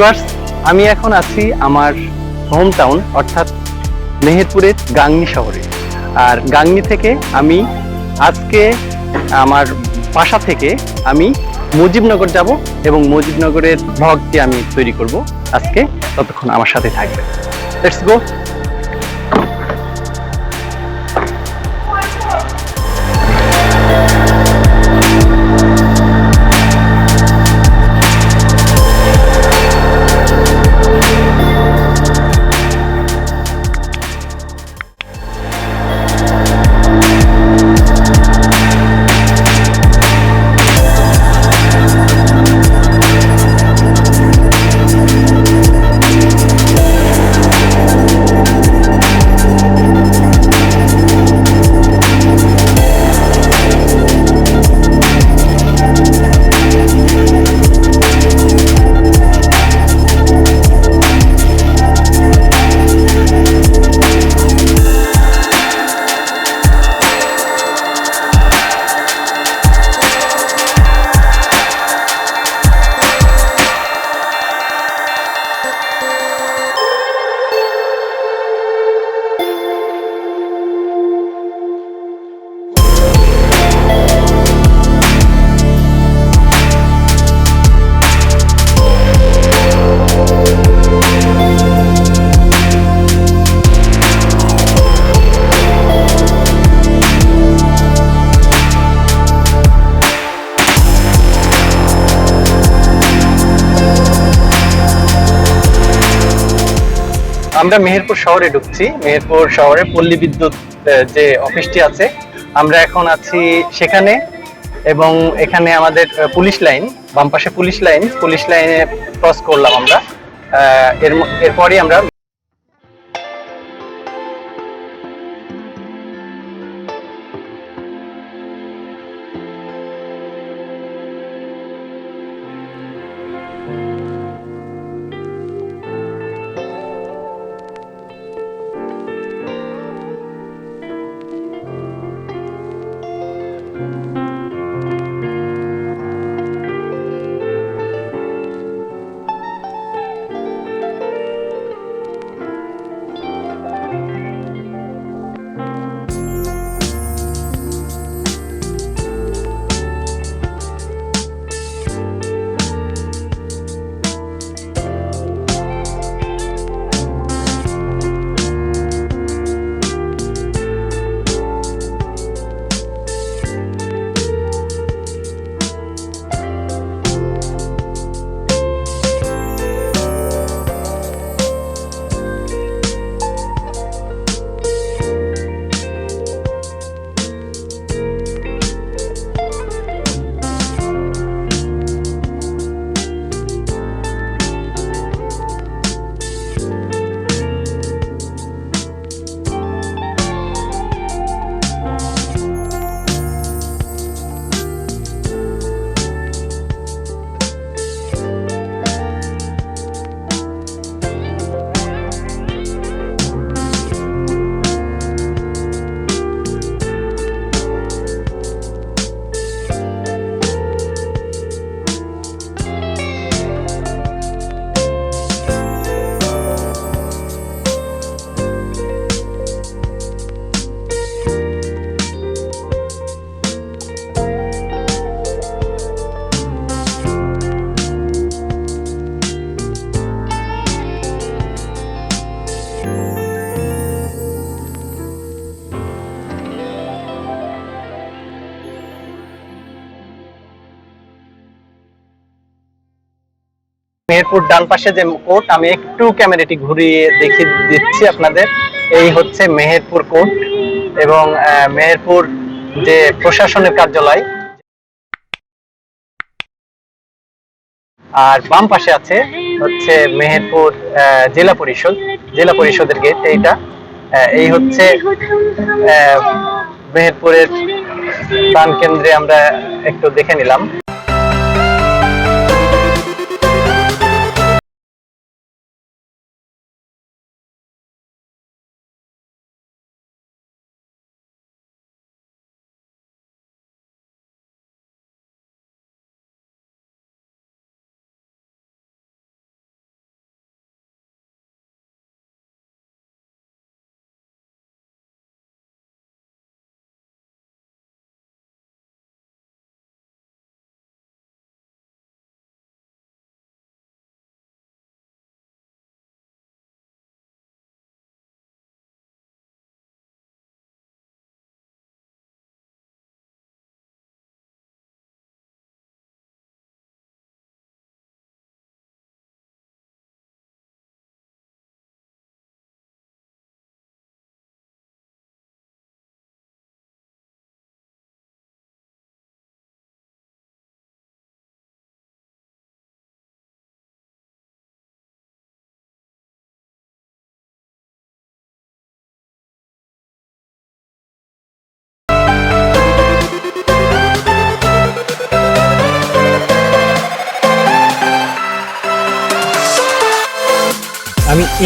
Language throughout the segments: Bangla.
ভিউয়ার্স, আমি এখন আছি আমার হোম টাউন অর্থাৎ মেহেরপুরের গাংনি শহরে। আর গাংনি থেকে আমি আজকে আমার বাসা থেকে আমি মুজিবনগর যাব এবং মুজিবনগরের ভ্লগটি আমি তৈরি করব। আজকে ততক্ষণ আমার সাথে থাকবে লেটস গো আমরা মেহেরপুর শহরে ঢুকছি। মেহেরপুর শহরে পল্লী বিদ্যুৎ যে অফিসটি আছে, আমরা এখন আছি সেখানে এবং এখানে আমাদের পুলিশ লাইন, বাম পাশে পুলিশ লাইন, পুলিশ লাইনে ক্রস করলাম আমরা। এর এরপরই আমরা মেহেরপুর ডান পাশে যে কোর্ট, আমি একটু ক্যামেরাটি ঘুরিয়ে দেখিয়ে দিচ্ছি আপনাদের। এই হচ্ছে মেহেরপুর কোর্ট এবং মেহেরপুর যে প্রশাসনের কার্যালয়। আর বাম পাশে আছে হচ্ছে মেহেরপুর জেলা পরিষদ। জেলা পরিষদের গেট এইটা। এই হচ্ছে মেহেরপুরের দান কেন্দ্রে আমরা একটু দেখে নিলাম।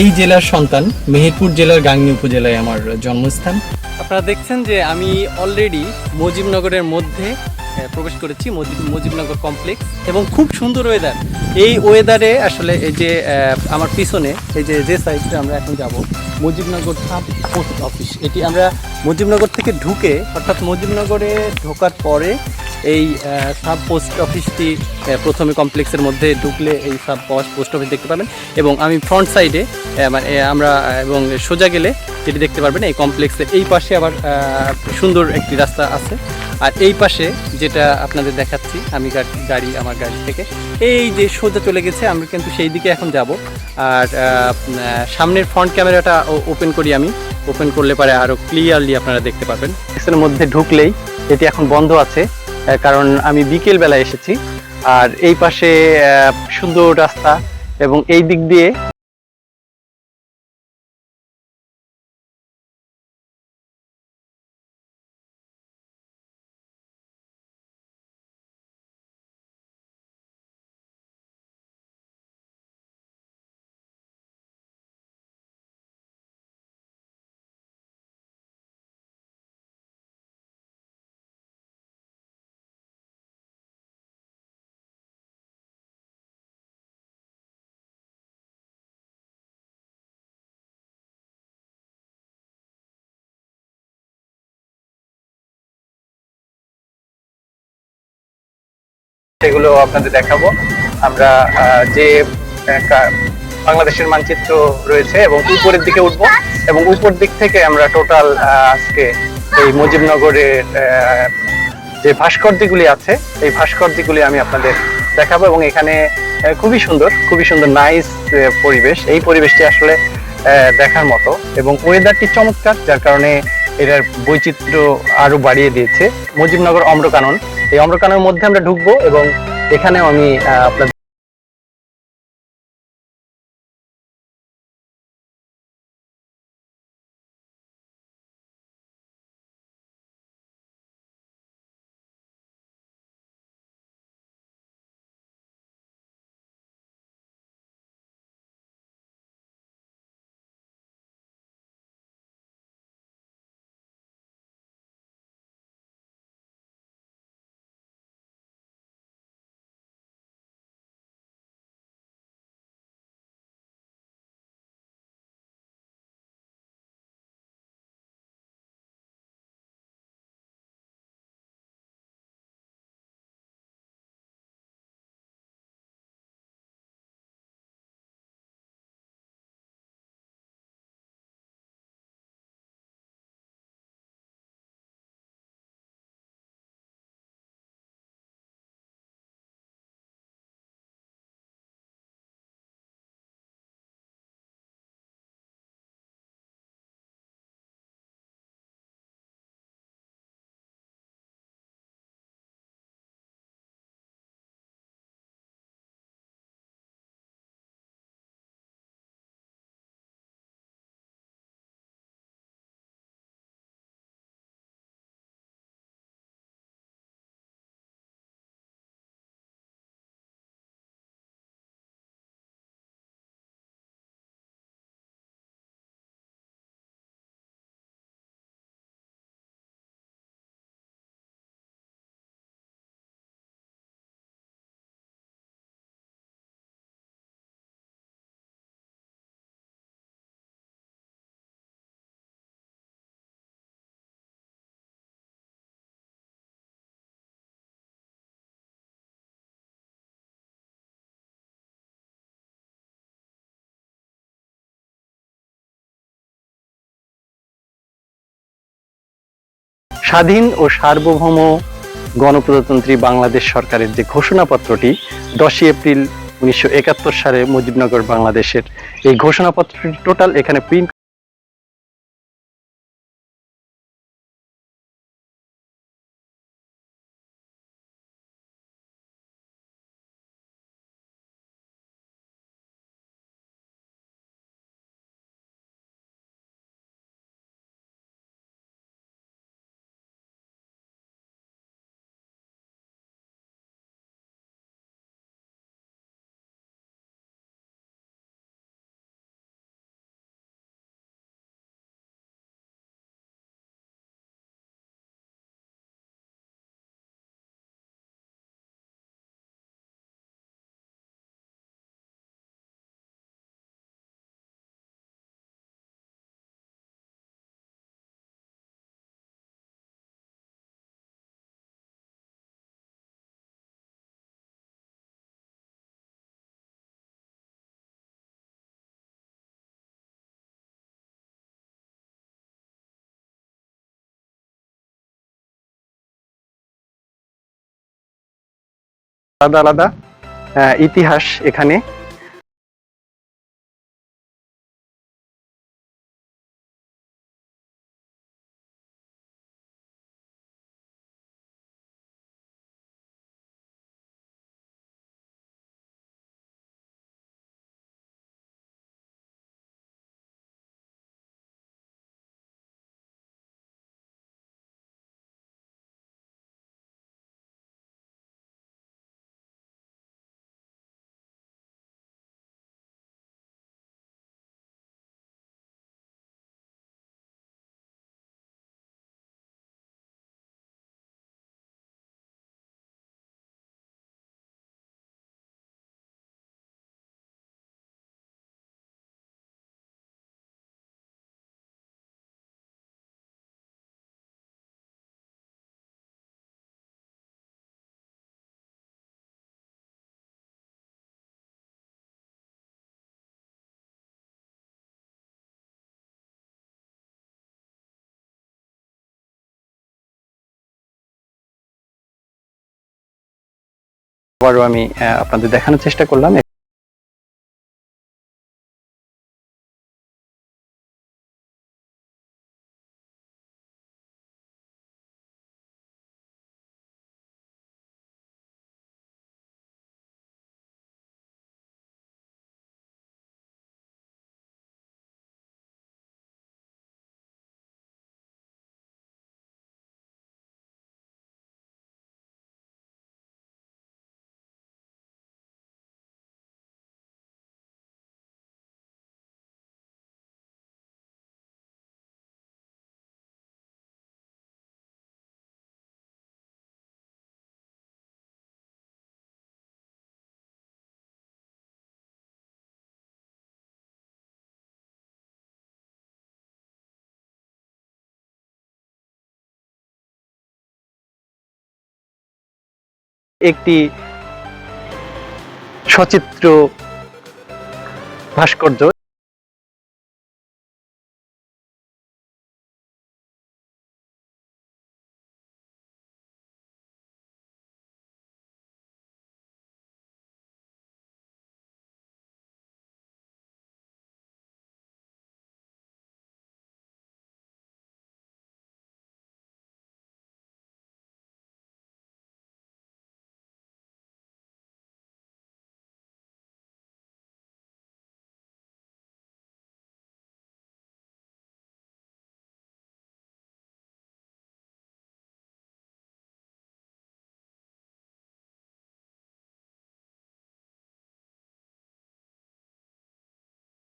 এই জেলার সন্তান, মেহেরপুর জেলার গাংনী উপজেলায় আমার জন্মস্থান। আপনারা দেখছেন যে আমি অলরেডি মুজিবনগরের মধ্যে প্রবেশ করেছি, মুজিব- মুজিবনগর কমপ্লেক্স এবং খুব সুন্দর ওয়েদার এই ওয়েদারে আসলে এই যে আমার পিছনে, এই যে যে সাইডটা আমরা এখন যাব, মুজিবনগর সাব পোস্ট অফিস এটি আমরা মুজিবনগর থেকে ঢুকে, অর্থাৎ মুজিবনগরে ঢোকার পরে এই সাব পোস্ট অফিসটি প্রথমে কমপ্লেক্সের মধ্যে ঢুকলে এই সাব পোস্ট অফিস দেখতে পাবেন। এবং আমি ফ্রন্ট সাইডে মানে আমরা এবং সোজা গেলে যেটি দেখতে পারবেন, এই কমপ্লেক্সের এই পাশে আবার সুন্দর একটি রাস্তা আছে। আর এই পাশে যেটা আপনাদের দেখাচ্ছি, আমি গাড়ি আমার গাড়ি থেকে, এই যে সোজা চলে গেছে, আমরা কিন্তু সেই দিকে এখন যাব। আর সামনের ফ্রন্ট ক্যামেরাটা ওপেন করি আমি। ওপেন করলে পারে আরও ক্লিয়ারলি আপনারা দেখতে পাবেন। এর মধ্যে ঢুকলেই এটি এখন বন্ধ আছে কারণ আমি বিকেল বেলায় এসেছি। আর এই পাশে সুন্দর রাস্তা এবং এই দিক দিয়ে সেগুলো আপনাদের দেখাবো। আমরা যে বাংলাদেশের মানচিত্র রয়েছে এবং উপরের দিকে উঠবো এবং উপর দিক থেকে আমরা টোটাল আজকে এই মুজিবনগরের যে ভাস্কর্যগুলি আছে, এই ভাস্কর্যগুলি আমি আপনাদের দেখাবো এবং এখানে খুবই সুন্দর খুবই সুন্দর নাইস পরিবেশ। এই পরিবেশটি আসলে দেখার মতো এবং ওয়েদারটি চমৎকার, যার কারণে এটার বৈচিত্র্য আরও বাড়িয়ে দিয়েছে। মুজিবনগর অম্রকানন এই অম্রকানের মধ্যে আমরা ঢুকবো এবং এখানেও আমি আপনাদের স্বাধীন ও সার্বভৌম গণপ্রজাতন্ত্রী বাংলাদেশ সরকারের যে ঘোষণাপত্রটি, দশই এপ্রিল উনিশশো একাত্তর সালে মুজিবনগর বাংলাদেশের এই ঘোষণাপত্রটি টোটাল এখানে প্রিন্ট আলাদা আলাদা ইতিহাস এখানে। আবারও আমি আপনাদের দেখানোর চেষ্টা করলাম একটি সচিত্র ভাস্কর্য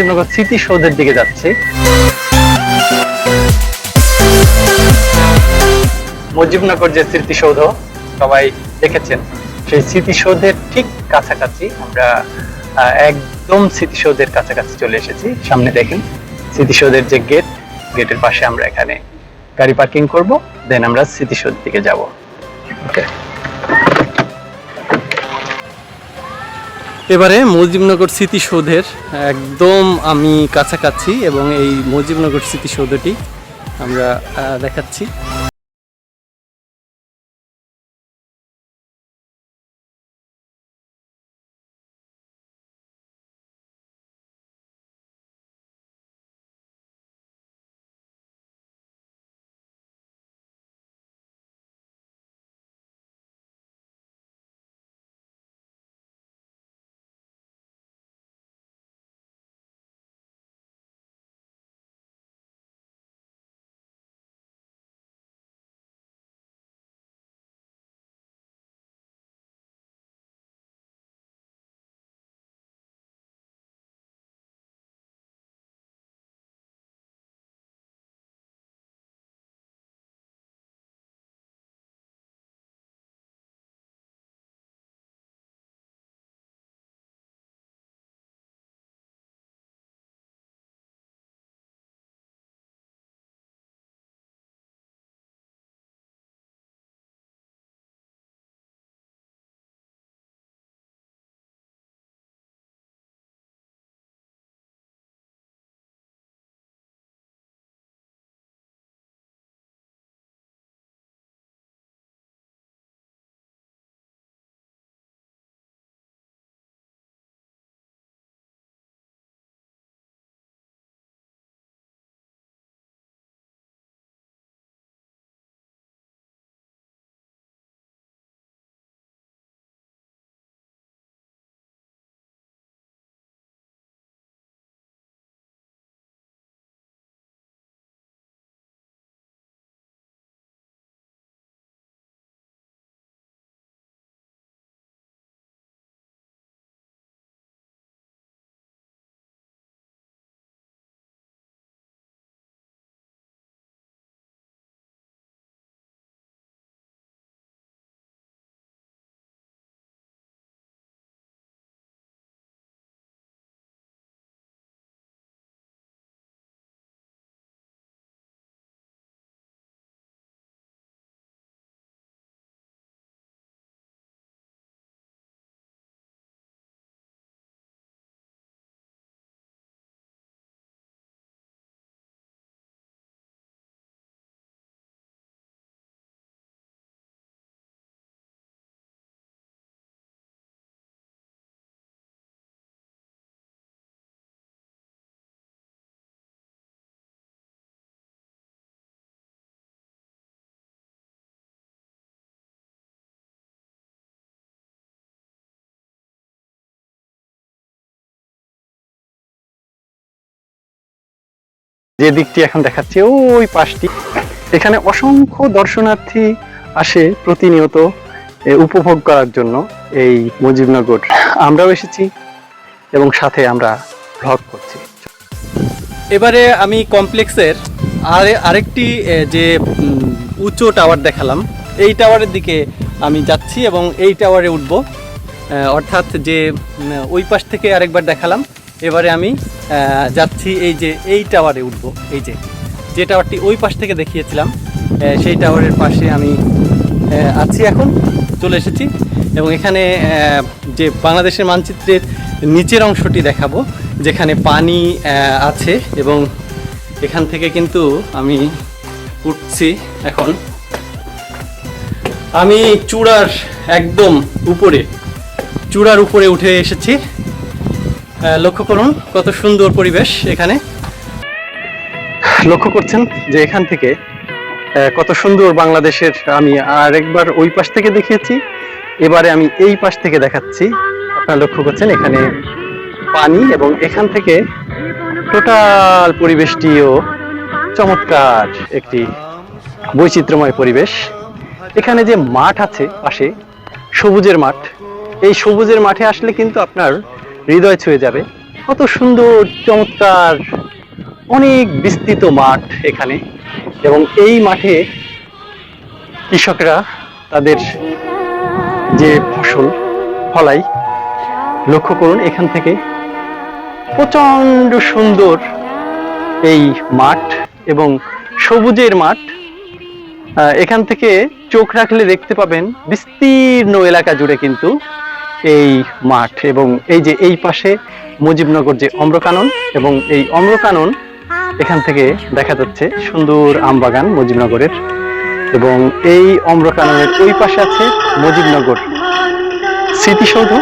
মুজিবনগর স্মৃতিসৌধের দিকে যাচ্ছে। মুজিবনগর যে স্মৃতিসৌধ সবাই দেখেছেন, সেই স্মৃতিসৌধের ঠিক কাছাকাছি আমরা একদম স্মৃতিসৌধের কাছাকাছি চলে এসেছি। সামনে দেখেন স্মৃতিসৌধের যে গেট, গেটের পাশে আমরা এখানে গাড়ি পার্কিং করব, দেন আমরা স্মৃতিসৌধ দিকে যাব। ওকে এবারে মুজিবনগর স্মৃতিসৌধের একদম আমি কাছাকাছি এবং এই মুজিবনগর স্মৃতিসৌধটি আমরা দেখাচ্ছি। যে দিকটি এখন দেখাচ্ছি, ওই পাশটি। এখানে অসংখ্য দর্শনার্থী আসে প্রতিনিয়ত উপভোগ করার জন্য এই মুজিবনগর। আমরাও এসেছি এবং সাথে আমরা ভ্লগ করছি। এবারে আমি কমপ্লেক্সের আরে, আরেকটি যে উঁচু টাওয়ার দেখালাম, এই টাওয়ারের দিকে আমি যাচ্ছি এবং এই টাওয়ারে উঠব। অর্থাৎ যে ওই পাশ থেকে আরেকবার দেখালাম। এবারে আমি যাচ্ছি এই যে, এই টাওয়ারে উঠব, এই যে। যে টাওয়ারটি ওই পাশ থেকে দেখিয়েছিলাম সেই টাওয়ারের পাশে আমি আছি এখন, চলে এসেছি। এবং এখানে যে বাংলাদেশের মানচিত্রের নিচের অংশটি দেখাবো, যেখানে পানি আছে এবং এখান থেকে কিন্তু আমি উঠছি এখন। আমি চূড়ার একদম উপরে, চূড়ার উপরে উঠে এসেছি। লক্ষ্য করুন কত সুন্দর পরিবেশ এখানে। লক্ষ্য করছেন যে এখান থেকে কত সুন্দর বাংলাদেশের আমি আরেকবার ওই পাশ থেকে দেখিয়েছি। এবারে আমি এই পাশ থেকে দেখাচ্ছি। আপনারা লক্ষ্য করছেন এখানে পানি এবং এখান থেকে টোটাল পরিবেশটিও চমৎকার একটি বৈচিত্র্যময় পরিবেশ। এখানে যে মাঠ আছে পাশে, সবুজের মাঠ। এই সবুজের মাঠে আসলে কিন্তু আপনার হৃদয় ছুঁয়ে যাবে। কত সুন্দর, চমৎকার, অনেক বিস্তৃত মাঠ এখানে। এবং এই মাঠে কৃষকরা তাদের যে ফসল, ফলাই, লক্ষ্য করুন, এখান থেকে প্রচণ্ড সুন্দর এই মাঠ এবং সবুজের মাঠ। এখান থেকে চোখ রাখলে দেখতে পাবেন, বিস্তীর্ণ এলাকা জুড়ে কিন্তু এই মাঠ এবং এই যে এই পাশে মুজিবনগর যে অম্রকানন এবং এই অম্রকানন এখান থেকে দেখা যাচ্ছে সুন্দর আমবাগান মুজিবনগরের এবং এই অম্রকাননের ওই পাশে আছে মুজিবনগর স্মৃতিসৌধ।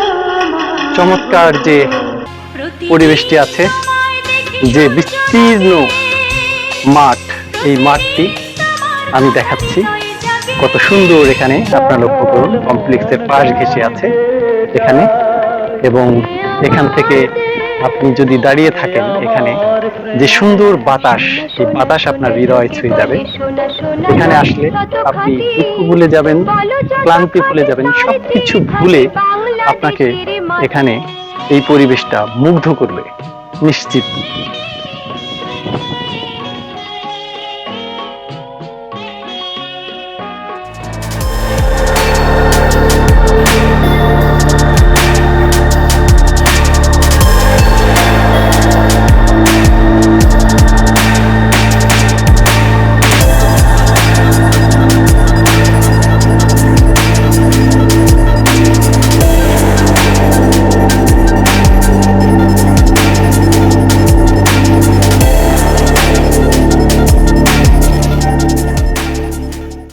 চমৎকার যে পরিবেশটি আছে, যে বিস্তীর্ণ মাঠ, এই মাঠটি আমি দেখাচ্ছি। কত সুন্দর এখানে, আপনারা লক্ষ্য করুন, কমপ্লেক্সের পাশ ঘেঁষে আছে। এখানে এবং এখান থেকে আপনি যদি দাঁড়িয়ে থাকেন এখানে, যে সুন্দর বাতাস, সেই বাতাস আপনার হৃদয় ছুঁয়ে যাবে। এখানে আসলে আপনি দুঃখ ভুলে যাবেন, ক্লান্তি ভুলে যাবেন সব কিছু ভুলে আপনাকে এখানে এই পরিবেশটা মুগ্ধ করবে, নিশ্চিত।